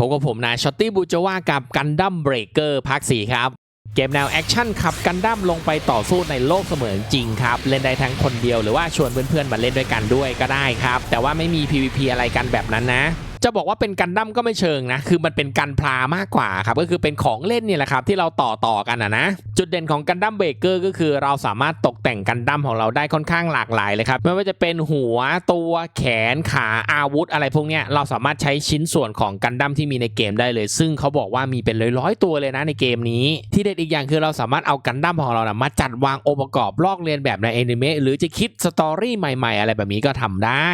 พบกับผมนายช็อตตี้บูจว่ากับกันดั้มเบรกเกอร์ภาค4ครับ เกมแนวแอคชั่นขับกันดั้มลงไปต่อสู้ในโลกเสมือนจริงครับ เล่นได้ทั้งคนเดียวหรือว่าชวนเพื่อนๆมาเล่นด้วยกันด้วยก็ได้ครับ แต่ว่าไม่มี PVP อะไรกันแบบนั้นนะ จะบอกว่าเป็นกันดั้มก็ไม่เชิงนะ คือมันเป็นกันพลามากกว่าครับ ก็คือเป็นของเล่นนี่แหละครับที่เราต่อต่อกันนะนะ จุดเด่นของกันดั้มเบเกอร์ก็คือเราสามารถตกแต่งกันดั้มของเราได้ค่อนข้างหลากหลายเลยครับ ไม่ว่าจะเป็นหัวตัวแขนขาอาวุธ อะไรพวกเนี้ยเราสามารถใช้ชิ้นส่วนของกันดั้มที่มีในเกมได้เลย ซึ่งเขาบอกว่ามีเป็นร้อยๆตัวเลยนะในเกมนี้ ที่เด็ดอีกอย่างคือเราสามารถเอากันดั้มของเรานะมาจัดวางองค์ประกอบลอกเลียนแบบในแอนิเมะหรือจะคิดสตอรี่ใหม่ ๆ อะไรแบบนี้ก็ทำได้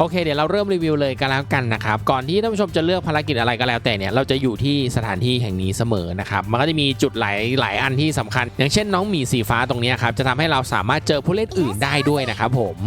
โอเคเดี๋ยวเราเริ่มรีวิวเลยกันแล้วกันนะครับก่อนที่ท่านผู้ชมจะเลือกภารกิจอะไรก็แล้วแต่เนี่ยเราจะอยู่ที่สถานที่แห่งนี้เสมอนะครับมันก็จะมีจุดหลายหลายอันที่สำคัญ อย่างเช่นน้องหมีสีฟ้าตรงนี้ครับจะทำให้เราสามารถเจอผู้เล่นอื่นได้ด้วยนะครับผม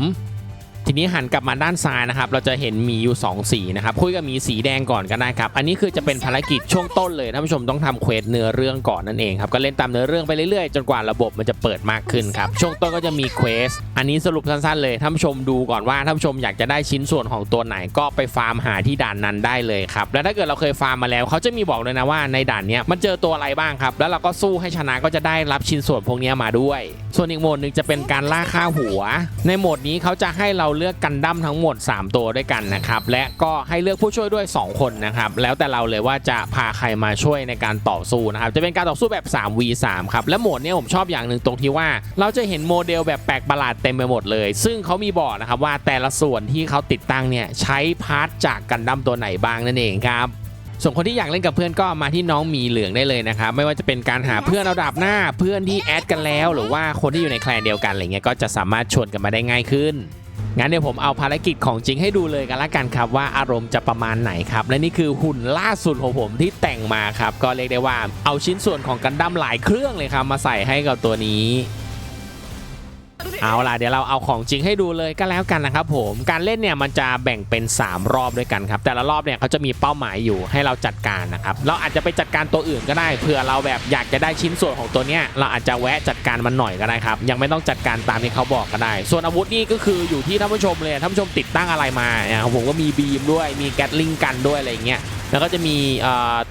ทีนี้หันกลับมาด้านซ้ายนะครับ เราจะเห็นมีอยู่ 2 สีนะครับ คุยกับมีสีแดงก่อนก็ได้ครับ อันนี้คือจะเป็นภารกิจช่วงต้นเลยท่านผู้ชมต้องทำเควสเนื้อเรื่องก่อนนั่นเองครับ ก็เล่นตามเนื้อเรื่องไปเรื่อยๆ จนกว่าระบบมันจะเปิดมากขึ้นครับ ช่วงต้นก็จะมีเควส อันนี้สรุปสั้นๆเลยท่านผู้ชมดูก่อนว่าท่านผู้ชมอยากจะได้ชิ้นส่วนของตัวไหนก็ไปฟาร์มหาที่ด่านนั้นได้เลยครับ แล้วถ้าเกิดเราเคยฟาร์มมาแล้วเขาจะมีบอกเลยนะว่าในด่านนี้มันเจอตัวอะไรบ้างครับ แล้วเราก็สู้ให้ชนะก็จะได้รับชิ้นส่วนพวกนี้มาด้วย ส่วนอีกโหมดหนึ่งจะเป็นการล่าค่าหัว ในโหมดนี้เขาจะให้เราเลือกกันดั้มทั้งหมด 3 ตัวด้วยกันนะครับและก็ให้เลือกผู้ช่วยด้วย 2 คนนะครับแล้วแต่เราเลยว่าจะพาใครมาช่วยในการต่อสู้นะครับจะเป็นการต่อสู้แบบ 3v3 ครับและโหมดเนี้ยผมชอบอย่างหนึ่งตรงที่ว่า เราจะเห็นโมเดลแบบแปลกประหลาดเต็มไปหมดเลย ซึ่งเขามีบอกนะครับว่าแต่ละส่วนที่เขาติดตั้งเนี่ยใช้พาร์ทจากกันดั้มตัวไหนบ้างนั่นเองครับส่วนคนที่อยากเล่นกับเพื่อนก็มาที่น้องมีเหลืองได้เลยนะครับไม่ว่าจะเป็นการหาเพื่อนระดับหน้าเพื่อนที่แอดกันแล้ว หรือว่าคนที่อยู่ในแคลนเดียวกันอะไรเงี้ยก็จะสามารถชวนกันมาได้ง่ายขึ้น งั้นเดี๋ยวผมเอาภารกิจของจริงให้ดูเลยกันละกันครับว่าอารมณ์จะประมาณไหนครับ และนี่คือหุ่นล่าสุดของผมที่แต่งมาครับ ก็เรียกได้ว่าเอาชิ้นส่วนของกันดั้มหลายเครื่องเลยครับมาใส่ให้กับตัวนี้ เอาล่ะเดี๋ยวเราเอาของจริงให้ดูเลยก็แล้วกันนะครับผมการเล่นเนี่ยมันจะแบ่งเป็น 3 รอบด้วยกันครับแต่ละรอบเนี่ยเขาจะมีเป้าหมายอยู่ให้เราจัดการนะครับเราอาจจะไปจัดการตัวอื่นก็ได้เผื่อเราแบบอยากจะได้ชิ้นส่วนของตัวเนี้ยเราอาจจะแวะจัดการมันหน่อยก็ได้ครับยังไม่ต้องจัดการตามที่เขาบอกก็ได้ ส่วนอาวุธนี่ก็คืออยู่ที่ท่านผู้ชมเลยท่านผู้ชมติดตั้งอะไรมาเนี่ยผมก็มีบีมด้วยมีแกตลิงกันด้วยอะไรอย่างเงี้ยแล้วก็จะมี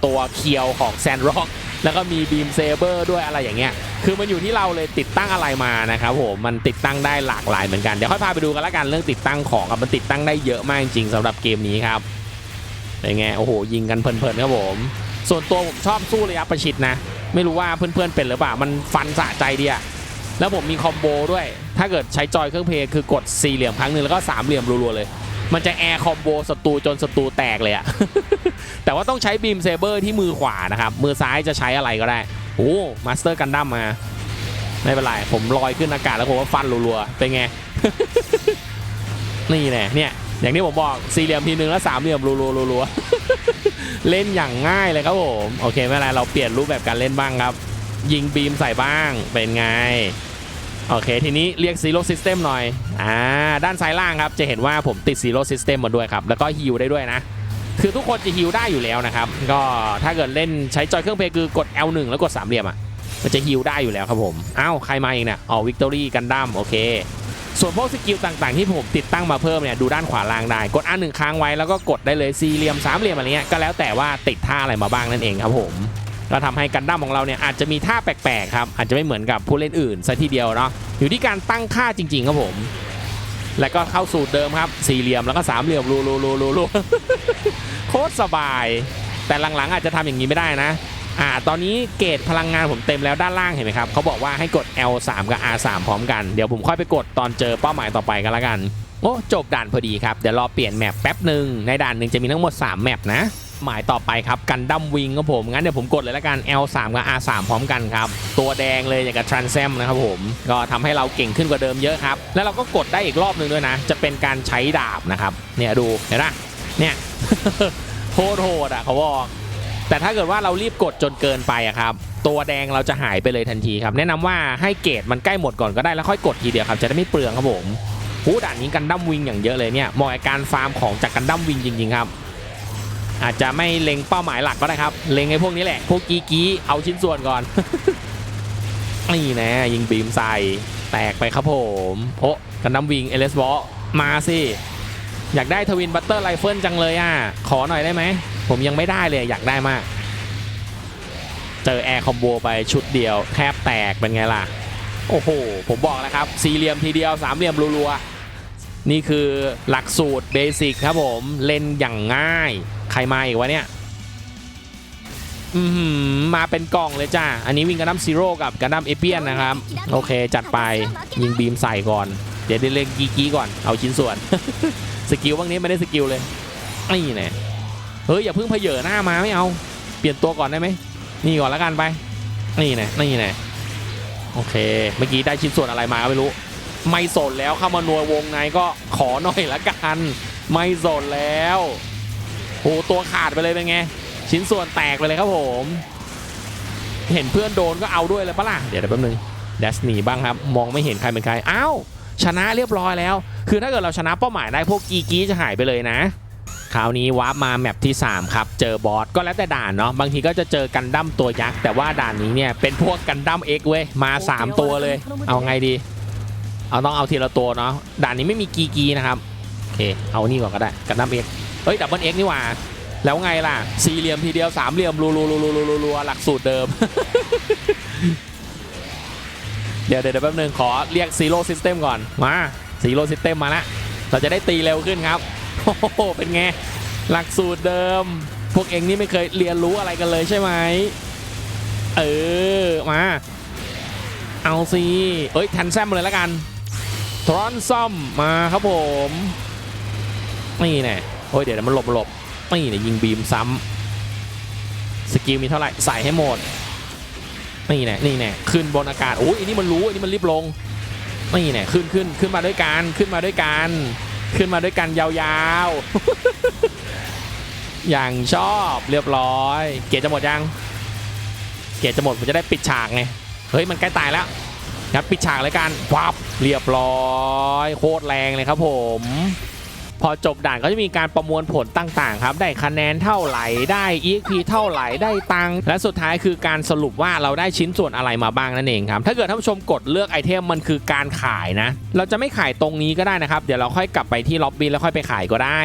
ตัวเคียวของแซนร็อก แล้วก็มีบีมเซเบอร์ด้วยอะไรอย่างเงี้ยคือมันอยู่ที่เราเลยติดตั้งอะไรมานะครับผมมันติดตั้งได้หลากหลายเหมือนกันเดี๋ยวค่อยพาไปดูกันละกันเรื่องติดตั้งของครับมันติดตั้งได้เยอะมากจริงๆสำหรับเกมนี้ครับเป็นไงโอ้โหยิงกันเพลินๆครับผมส่วนตัวผมชอบสู้ระยะประชิดนะ ไม่รู้ว่าเพื่อนๆเป็นหรือเปล่ามันฟันสะใจดีอะแล้วผมมีคอมโบด้วย ถ้าเกิดใช้จอยเครื่องเพลย์คือกดสี่เหลี่ยมครั้งหนึ่งแล้วก็สามเหลี่ยมรัวๆเลย มันจะแอร์คอมโบศัตรูจนศัตรูแตกเลยอะ แต่ว่าต้องใช้บีมเซเบอร์ที่มือขวานะครับ มือซ้ายจะใช้อะไรก็ได้ โอ้มาสเตอร์กันดั้มมา ไม่เป็นไร ผมลอยขึ้นอากาศแล้วผมว่าฟันรัวๆ เป็นไง นี่แน่เนี่ย อย่างที่ผมบอกสี่เหลี่ยมทีหนึ่งแล้วสามเหลี่ยมรัวๆรัวๆเล่นอย่างง่ายเลยครับผม โอเคไม่เป็นไรเราเปลี่ยนรูปแบบการเล่นบ้างครับ ยิงบีมใส่บ้าง เป็นไงโอเค ทีนี้เรียกซีโร่ซิสเต็มหน่อย อ่า ด้านซ้ายล่างครับ จะเห็นว่าผมติดซีโร่ซิสเต็มมาด้วยครับ แล้วก็ฮิลได้ด้วยนะ คือทุกคนจะฮิลได้อยู่แล้วนะครับ ก็ถ้าเกิดเล่นใช้จอยเครื่องเพลย์คือกด L1 แล้วกดสามเหลี่ยมอะมันจะฮิลได้อยู่แล้วครับผมอ้าวใครมาเองเนี่ยอ๋อวิกตอรี่กันดั้มโอเค ส่วนพวกสกิลต่างๆ ที่ผมติดตั้งมาเพิ่มเนี่ยดูด้านขวาล่างได้ กดอันหนึ่งค้างไว้แล้วก็กดได้เลยสี่เหลี่ยมสามเหลี่ยมอะไรเงี้ยก็แล้วแต่ว่าติดท่าอะไรมาบ้างนั่นเองครับผมก็ทำให้กันดั้มของเราเนี่ยอาจจะมีท่าแปลกๆครับอาจจะไม่เหมือนกับผู้เล่นอื่นซะทีเดียวเนาะอยู่ที่การตั้งค่าจริงๆครับผม แล้วก็เข้าสูตรเดิมครับ สี่เหลี่ยมแล้วก็สามเหลี่ยมรูรูรูรูรูโคตรสบาย แต่หลังๆอาจจะทำอย่างนี้ไม่ได้นะอ่าตอนนี้เกรดพลังงานผมเต็มแล้วด้านล่างเห็นไหมครับเขาบอกว่าให้กด L3 กับ R3 พร้อมกัน เดี๋ยวผมค่อยไปกดตอนเจอเป้าหมายต่อไปกันละกันโอ้จบด่านพอดีครับ เดี๋ยวรอเปลี่ยนแมปแป๊บหนึ่งในด่านหนึ่งจะมีทั้งหมด 3 แมปนะ หมายต่อไปครับกันดั้มวิงครับผม งั้นเดี๋ยวผมกดเลยละกัน L3 กับ R3 พร้อมกันครับ ตัวแดงเลยอย่างกับทรานแซมนะครับผม ก็ทำให้เราเก่งขึ้นกว่าเดิมเยอะครับ แล้วเราก็กดได้อีกรอบหนึ่งด้วยนะ จะเป็นการใช้ดาบนะครับ เนี่ยดูเห็นปะเนี่ยโคตรโหดอะเขาบอกแต่ถ้าเกิดว่าเรารีบกดจนเกินไปอะครับ ตัวแดงเราจะหายไปเลยทันทีครับ แนะนำว่าให้เกรดมันใกล้หมดก่อนก็ได้แล้วค่อยกดทีเดียวครับจะได้ไม่เปลืองครับผมหูด่านนี้กันดั้มวิงอย่างเยอะเลยเนี่ยมาะกับการฟาร์มของจากกันดั้มวิงจริงๆครับ อาจจะไม่เล็งเป้าหมายหลักก็ได้ครับ เล็งไอ้พวกนี้แหละ พวกกี้กี้เอาชิ้นส่วนก่อน นี่นะยิงบีมใส่ แตกไปครับผม โอ้กันดั้มวิงเอเลสบอมาสิ อยากได้ทวินบัตเตอร์ไรเฟิลจังเลยอะ ขอหน่อยได้ไหม ผมยังไม่ได้เลยอยากได้มาก เจอแอร์คอมโบไปชุดเดียวแทบแตกเป็นไงล่ะ โอ้โห ผมบอกแล้วครับ สี่เหลี่ยมทีเดียวสามเหลี่ยมรัวๆนี่คือหลักสูตรเบสิกครับผม เล่นอย่างง่าย ใครมาอีกวะเนี่ยอือหือมาเป็นกล่องเลยจ้า อันนี้วิ่งกันดั้มซีโร่กับกันดั้มเอเปียนนะครับ โอเคจัดไปยิงบีมใส่ก่อน เดี๋ยวได้เล่นกีกี้ก่อนเอาชิ้นส่วน สกิลบางนี้ไม่ได้สกิลเลยนี่แน่เฮ้ยอย่าเพิ่งเพเยอหน้ามาไม่เอา เปลี่ยนตัวก่อนได้ไหมนี่ก่อนแล้วกันไป นี่แน่นี่แน่โอเค เมื่อกี้ได้ชิ้นส่วนอะไรมาก็ไม่รู้ ไม่สนแล้วเข้ามานัววงในก็ขอหน่อยละกัน ไม่สนแล้ว โหตัวขาดไปเลยเป็นไง ชิ้นส่วนแตกไปเลยครับผม เห็นเพื่อนโดนก็เอาด้วยเลยปะล่ะเดี๋ยวเดี๋ยวแป๊บนึงเดสหนีบ้างครับ มองไม่เห็นใครเป็นใครอ้าวชนะเรียบร้อยแล้ว คือถ้าเกิดเราชนะเป้าหมายได้พวกกีกี้จะหายไปเลยนะคราวนี้วาร์ปมาแมปที่ 3 ครับ เจอบอสก็แล้วแต่ด่านเนาะบางทีก็จะเจอกันดั้มตัวยักษ์แต่ว่าด่านนี้เนี่ยเป็นพวกกันดั้มเอ็กเว้ยมา 3 ตัวเลย เอาไงดี เอาต้องเอาทีละตัวเนาะด่านนี้ไม่มีกีกีนะครับโอเคเอานี่ก่อนก็ได้กันดั้มเอ็ก เฮ้ยดับเบิลเอ็กนี่หว่า แล้วไงล่ะ สี่เหลี่ยมทีเดียวสามเหลี่ยมรัวรัวรัวรัวรัวหลักสูตรเดิม เดี๋ยวเดี๋ยวแป๊บนึงขอเรียกซีโร่ซิสเต็มก่อน มาซีโร่ซิสเต็มมาล้วเราจะได้ตีเร็วขึ้นครับ โอ้โห เป็นไง หลักสูตรเดิม พวกเองนี่ไม่เคยเรียนรู้อะไรกันเลยใช่ไหม เออ มา เอาสิเอ้ยแทนแซมมาเลยแล้วกัน ทรอนซ่อมมาครับผม นี่แน่ โอ้ยเดี๋ยวมันหลบมันหลบนี่เนี่ยยิงบีมซ้ำสกิลมีเท่าไหร่ใส่ให้หมดนี่แน่นี่แน่ขึ้นบนอากาศโอ้ยอันนี้มันรู้อันนี้มันรีบลงนี่แน่ขึ้นขึ้นขึ้นมาด้วยกันขึ้นมาด้วยกันขึ้นมาด้วยกันยาวๆ อย่างชอบเรียบร้อย เกียจะหมดยัง เกียจะหมดผมจะได้ปิดฉากไงเฮ้ยมันใกล้ตายแล้วงั้นปิดฉากเลยกันวับเรียบร้อย โคตรแรงเลยครับผม พอจบด่านก็จะมีการประมวลผลต่างๆครับ ได้คะแนนเท่าไหร่ ได้ EXP เท่าไหร่ ได้ตังค์ และสุดท้ายคือการสรุปว่าเราได้ชิ้นส่วนอะไรมาบ้างนั่นเองครับ ถ้าเกิดท่านผู้ชมกดเลือกไอเทมมันคือการขายนะ เราจะไม่ขายตรงนี้ก็ได้นะครับ เดี๋ยวเราค่อยกลับไปที่ล็อบบี้แล้วค่อยไปขายก็ได้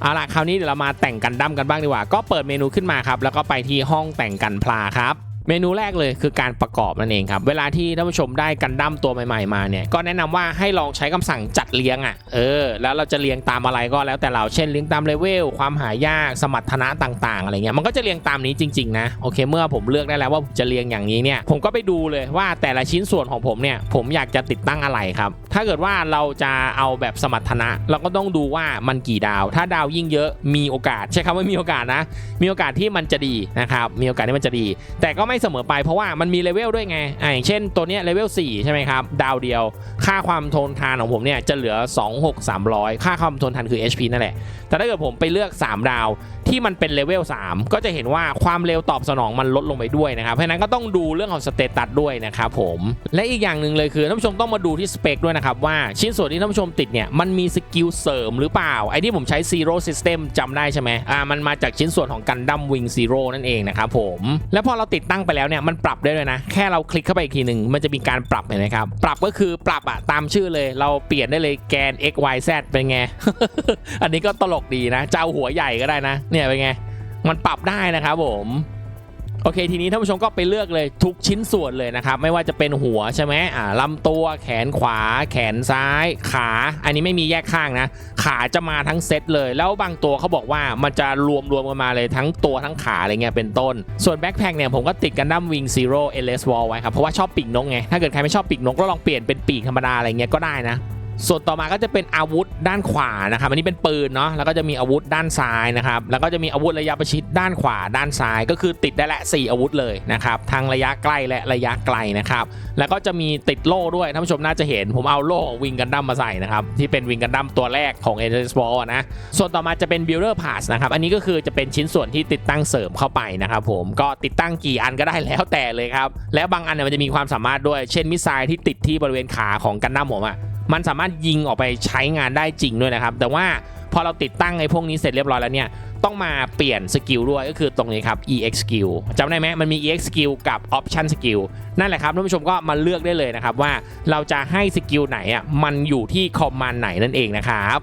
เอาล่ะคราวนี้เดี๋ยวเรามาแต่งกันดั้มกันบ้างดีกว่า ก็เปิดเมนูขึ้นมาครับ แล้วก็ไปที่ห้องแต่งกันพลาครับ เมนูแรกเลยคือการประกอบนั่นเองครับ เวลาที่ท่านผู้ชมได้กันดั้มตัวใหม่ๆมาเนี่ยก็แนะนำว่าให้ลองใช้คำสั่งจัดเรียงอะเออแล้วเราจะเรียงตามอะไรก็แล้วแต่เราเช่นเรียงตามเลเวลความหายากสมรรถนะต่าง ๆ อะไรเงี้ยมันก็จะเรียงตามนี้จริงๆนะโอเค เมื่อผมเลือกได้แล้วว่าผมจะเรียงอย่างนี้เนี่ยผมก็ไปดูเลยว่าแต่ละชิ้นส่วนของผมเนี่ยผมอยากจะติดตั้งอะไรครับ ถ้าเกิดว่าเราจะเอาแบบสมรรถนะ เราก็ต้องดูว่ามันกี่ดาว ถ้าดาวยิ่งเยอะมีโอกาส ใช้คำว่ามีโอกาสนะ มีโอกาสที่มันจะดีนะครับมีโอกาสที่มันจะดี แต่ก็ไม่เสมอไปเพราะว่ามันมีเลเวลด้วยไงอ่าอย่างเช่นตัวเนี้ยเลเวล4ใช่ไหมครับ ดาวเดียว ค่าความทนทานของผมเนี่ยจะเหลือ 2 6 300 ค่าความทนทานคือ HP นั่นแหละ แต่ถ้าเกิดผมไปเลือก 3 ดาว ที่มันเป็นเลเวล3ก็จะเห็นว่าความเร็วตอบสนองมันลดลงไปด้วยนะครับ เพราะนั้นก็ต้องดูเรื่องของสเตตัสด้วยนะครับผมและอีกอย่างหนึ่งเลยคือท่านผู้ชมต้องมาดูที่สเปคด้วยนะครับว่าชิ้นส่วนที่ท่านผู้ชมติดเนี่ยมันมีสกิลเสริมหรือเปล่าไอ้ที่ผมใช้ Zero System จำได้ใช่ไหมอ่ามันมาจากชิ้นส่วนของกันดั้มวิงซีโร่นั่นเองนะครับผมและพอเราติดตั้งไปแล้วเนี่ยมันปรับได้เลยนะ แค่เราคลิกเข้าไปอีกทีหนึ่งมันจะมีการปรับเห็นไหมครับปรับก็คือปรับอะตามชื่อเลยเราเปลี่ยนได้เลยแกน x y z เป็นไงอันนี้ก็ตลกดีนะเจ้าหัวใหญ่ก็ได้นะเนี่ยเป็นไง มันปรับได้นะครับผมโอเคทีนี้ท่านผู้ชมก็ไปเลือกเลยทุกชิ้นส่วนเลยนะครับ ไม่ว่าจะเป็นหัวใช่ไหมอ่าลำตัวแขนขวา แขนซ้าย ขา อันนี้ไม่มีแยกข้างนะ ขาจะมาทั้งเซตเลย แล้วบางตัวเขาบอกว่ามันจะรวมรวมกันมาเลยทั้งตัวทั้งขาอะไรเงี้ยเป็นต้น ส่วนแบ็คแพคเนี่ยผมก็ติดกันดั้มวิงซีโร่เอลสวอลไว้ครับ เพราะว่าชอบปีกนกไง ถ้าเกิดใครไม่ชอบปีกนกก็ลองเปลี่ยนเป็นปีกธรรมดาอะไรเงี้ยก็ได้นะ ส่วนต่อมาก็จะเป็นอาวุธด้านขวานะครับอันนี้เป็นปืนเนาะแล้วก็จะมีอาวุธด้านซ้ายนะครับแล้วก็จะมีอาวุธระยะประชิดด้านขวาด้านซ้าย ก็คือติดได้ละ 4 อาวุธเลยนะครับทั้งระยะใกล้และระยะไกลนะครับแล้วก็จะมีติดโล่ด้วยท่านผู้ชมน่าจะเห็นผมเอาโล่ของวิงกันดั้มมาใส่นะครับที่เป็นวิงกันดั้มตัวแรกของเอเ s ส a l นะส่วนต่อมาจะเป็น Builder Pass นะครับอันนี้ก็คือจะเป็นชิ้นส่วนที่ติดตั้งเสริมเข้าไปนะครับผมก็ติดตั้งกี่อันก็ได้แล้วแต่เลยครับแล้วบางอันเนี่ยมันจะมีความสามารถด้วยเช่นมิสไซล์ที่ติดที่บริเวณขาของกันดั้มผมอะ มันสามารถยิงออกไปใช้งานได้จริงด้วยนะครับ แต่ว่าพอเราติดตั้งไอ้พวกนี้เสร็จเรียบร้อยแล้วเนี่ยต้องมาเปลี่ยนสกิลด้วยก็คือตรงนี้ครับ EX skill จำได้ไหมมันมี EX skill กับ option skill นั่นแหละครับท่านผู้ชมก็มาเลือกได้เลยนะครับว่าเราจะให้สกิลไหนอะมันอยู่ที่คอมมานด์ไหนนั่นเองนะครับ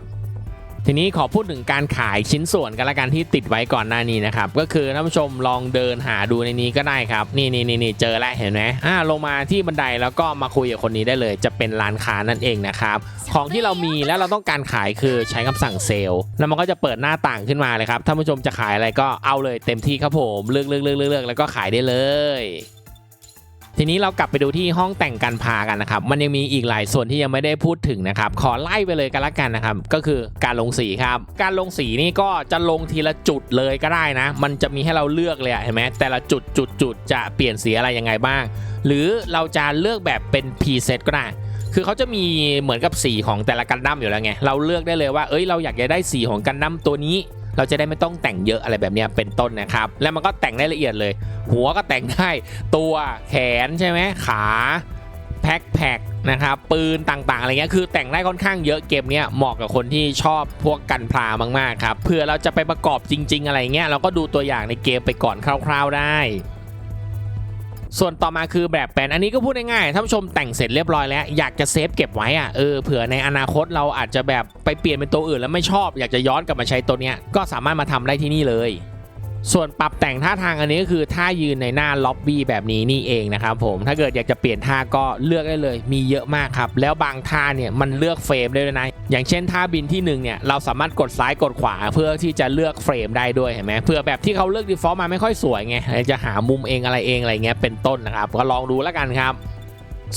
ทีนี้ขอพูดถึงการขายชิ้นส่วนกันละกันที่ติดไว้ก่อนหน้านี้นะครับ ก็คือท่านผู้ชมลองเดินหาดูในนี้ก็ได้ครับ นี่นี่นี่เจอแล้วเห็นไหมอ่าลงมาที่บันไดแล้วก็มาคุยกับคนนี้ได้เลย จะเป็นร้านค้านั่นเองนะครับ ของที่เรามีแล้วเราต้องการขายคือใช้คำสั่งเซลล์แล้วมันก็จะเปิดหน้าต่างขึ้นมาเลยครับท่านผู้ชมจะขายอะไรก็เอาเลยเต็มที่ครับผมเลือกเลือกเลือกเลือกแล้วก็ขายได้เลย ทีนี้เรากลับไปดูที่ห้องแต่งกันพากันนะครับ มันยังมีอีกหลายส่วนที่ยังไม่ได้พูดถึงนะครับ ขอไล่ไปเลยกันละกันนะครับ ก็คือการลงสีครับ การลงสีนี่ก็จะลงทีละจุดเลยก็ได้นะ มันจะมีให้เราเลือกเลยเห็นไหมแต่ละจุดจุดจุดจะเปลี่ยนสีอะไรยังไงบ้าง หรือเราจะเลือกแบบเป็นพรีเซตก็ได้คือเขาจะมีเหมือนกับสีของแต่ละกันดั้มอยู่แล้วไง เราเลือกได้เลยว่า เอ้ย เราอยากจะได้สีของกันดั้มตัวนี้ เราจะได้ไม่ต้องแต่งเยอะอะไรแบบนี้เป็นต้นนะครับ แล้วมันก็แต่งได้ละเอียดเลย หัวก็แต่งได้ตัวแขนใช่ไหมขาแพ็คแพ็คนะครับปืนต่างๆอะไรเงี้ยคือแต่งได้ค่อนข้างเยอะเกมเนี้ยเหมาะกับคนที่ชอบพวกกันพลามากๆครับเพื่อเราจะไปประกอบจริง ๆ อะไรเงี้ยเราก็ดูตัวอย่างในเกมไปก่อนคร่าว ๆได้ ส่วนต่อมาคือแบบแปลนอันนี้ก็พูดง่ายๆท่านผู้ชมแต่งเสร็จเรียบร้อยแล้วอยากจะเซฟเก็บไว้อะเออเผื่อในอนาคตเราอาจจะแบบไปเปลี่ยนเป็นตัวอื่นแล้วไม่ชอบ อยากจะย้อนกลับมาใช้ตัวเนี้ยก็สามารถมาทำได้ที่นี่เลย ส่วนปรับแต่งท่าทางอันนี้ก็คือท่ายืนในหน้าล็อบบี้แบบนี้นี่เองนะครับผมถ้าเกิดอยากจะเปลี่ยนท่าก็เลือกได้เลยมีเยอะมากครับ แล้วบางท่าเนี่ยมันเลือกเฟรมได้ด้วยนะอย่างเช่นท่าบินที่หนึ่งเนี่ยเราสามารถกดซ้ายกดขวาเพื่อที่จะเลือกเฟรมได้ด้วยเห็นไหมเพื่อแบบที่เขาเลือก default มาไม่ค่อยสวยไงจะหามุมเองอะไรเองอะไรเงี้ยเป็นต้นนะครับก็ลองดูแล้วกันครับ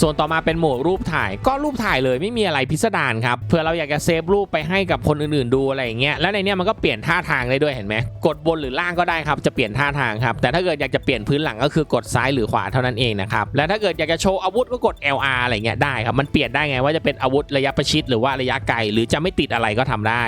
ส่วนต่อมาเป็นโหมดรูปถ่ายก็รูปถ่ายเลยไม่มีอะไรพิสดารครับเผื่อเราอยากจะเซฟรูปไปให้กับคนอื่นๆดูอะไรอย่างเงี้ยแล้วในเนี้ยมันก็เปลี่ยนท่าทางได้ด้วยเห็นไหมกดบนหรือล่างก็ได้ครับจะเปลี่ยนท่าทางครับแต่ถ้าเกิดอยากจะเปลี่ยนพื้นหลังก็คือกดซ้ายหรือขวาเท่านั้นเองนะครับและถ้าเกิดอยากจะโชว์อาวุธก็กด LR อะไรเงี้ยได้ครับมันเปลี่ยนได้ไงว่าจะเป็นอาวุธระยะประชิดหรือว่าระยะไกลหรือจะไม่ติดอะไรก็ทำได้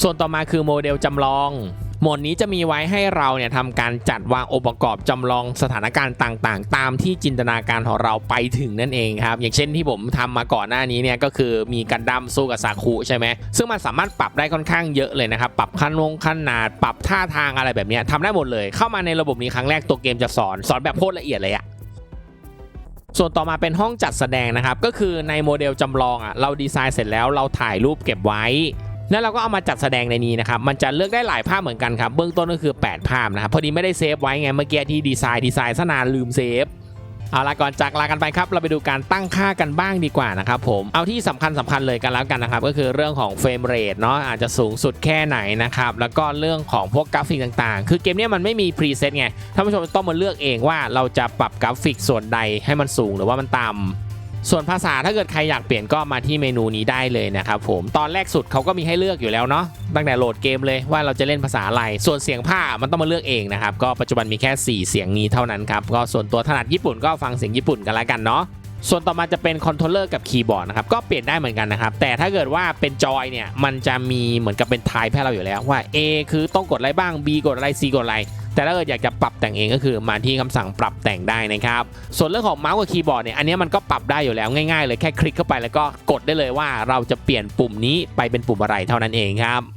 ส่วนต่อมาคือโมเดลจำลอง โหมดนี้จะมีไว้ให้เราเนี่ยทำการจัดวางองค์ประกอบจำลองสถานการณ์ต่างๆ ตามที่จินตนาการของเราไปถึงนั่นเองครับอย่างเช่นที่ผมทำมาก่อนหน้านี้เนี่ยก็คือมีกันดั้มสู้กับซาคุใช่ไหมซึ่งมันสามารถปรับได้ค่อนข้างเยอะเลยนะครับปรับขั้นวงขนาดปรับท่าทางอะไรแบบนี้ทำได้หมดเลย เข้ามาในระบบนี้ครั้งแรกตัวเกมจะสอนสอนแบบโคตรละเอียดเลยอะส่วนต่อมาเป็นห้องจัดแสดงนะครับ ก็คือในโมเดลจำลองอะเราดีไซน์เสร็จแล้วเราถ่ายรูปเก็บไว้ แล้วเราก็เอามาจัดแสดงในนี้นะครับ มันจะเลือกได้หลายภาพเหมือนกันครับ เบื้องต้นก็คือ 8 ภาพนะครับ พอดีไม่ได้เซฟไว้ไง เมื่อกี้ที่ดีไซน์ดีไซน์ซะนานลืมเซฟ เอาละก่อนจากลากันไปครับ เราไปดูการตั้งค่ากันบ้างดีกว่านะครับผม เอาที่สำคัญสำคัญเลยกันแล้วกันนะครับ ก็คือเรื่องของเฟรมเรทเนาะ อาจจะสูงสุดแค่ไหนนะครับ แล้วก็เรื่องของพวกกราฟิกต่างๆ คือเกมนี้มันไม่มีพรีเซตไง ท่านผู้ชมต้องมาเลือกเองว่าเราจะปรับกราฟิกส่วนใดให้มันสูงหรือว่ามันต่ำ ส่วนภาษาถ้าเกิดใครอยากเปลี่ยนก็มาที่เมนูนี้ได้เลยนะครับผมตอนแรกสุดเขาก็มีให้เลือกอยู่แล้วเนาะตั้งแต่โหลดเกมเลยว่าเราจะเล่นภาษาอะไร ส่วนเสียงภามันต้องมาเลือกเองนะครับก็ปัจจุบันมีแค่ 4 เสียงนี้เท่านั้นครับก็ส่วนตัวถนัดญี่ปุ่นก็ฟังเสียงญี่ปุ่นกันแล้วกันเนาะส่วนต่อมาจะเป็นคอนโทรลเลอร์กับคีย์บอร์ดนะครับก็เปลี่ยนได้เหมือนกันนะครับแต่ถ้าเกิดว่าเป็นจอยเนี่ยมันจะมีเหมือนกับเป็นไทป์ให้เราอยู่แล้วว่า A คือต้องกดอะไรบ้าง B กดอะไร C กดอะไร แต่ถ้าเกิดอยากจะปรับแต่งเองก็คือมาที่คำสั่งปรับแต่งได้นะครับ ส่วนเรื่องของเมาส์กับคีย์บอร์ดเนี่ยอันนี้มันก็ปรับได้อยู่แล้วง่ายๆเลยแค่คลิกเข้าไปแล้วก็กดได้เลยว่าเราจะเปลี่ยนปุ่มนี้ไปเป็นปุ่มอะไรเท่านั้นเองครับ